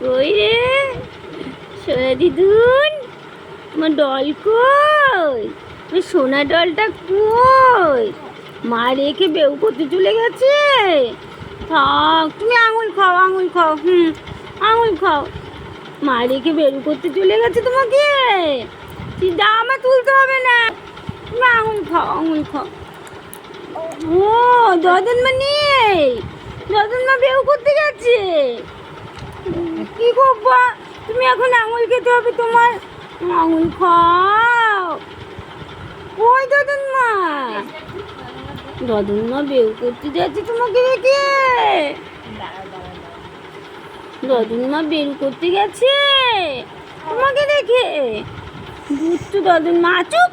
কই রে? সোনা দিদুন, তোমার ডল কই? ওই সোনা ডলটা কই? মা রেখে বেউ করতে চলে গেছে। থাক, তুমি আঙুল খাও আঙুল খাও, হুম, আঙুল খাও। মা রেখে বেরু করতে চলে গেছে তোমাকে। জামা তুলতে হবে না। তুমি আঙুল খাও আঙুল খাও। ও দদন মা নেই দদন মা বেউ করতে গেছে কি করবা? তুমি এখন আঙুল খেতে হবে তোমার। আঙুল খাও। ওই দদন মা। দদন মা বেউ করতে যাচ্ছে তোমাকে রেখে দদন মা বের করতে গেছে। তোমাকে দেখে। দুষ্টু দদন মা, চুপ।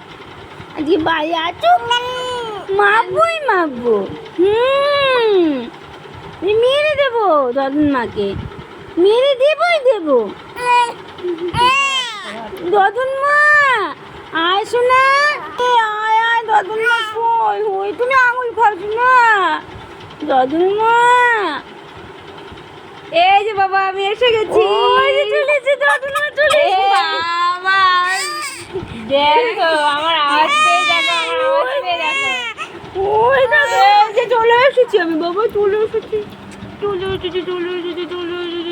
আজকে বাড়ি আচুক মাপবই মাপবো হুম। মেরে দেবো দদন মাকে। মেরে দেবই দেবো। দদন মা আয় শোনা এ আয় আয় দদন মা কই হই তুমি আঙুল খাওছো না দদন মা। এই যে বাবা আমি এসে গেছি। ওই যে চলেছে দদন মা চলে বাবা। দেখো আমার আওয়াজ পেয়ে দেখো আমার আওয়াজ পেয়ে দেখো। ওই দাদা যে চলে এসেছি আমি বাবা চলে এসেছি চলে এসেছি চলে এসেছি চলে এসেছি।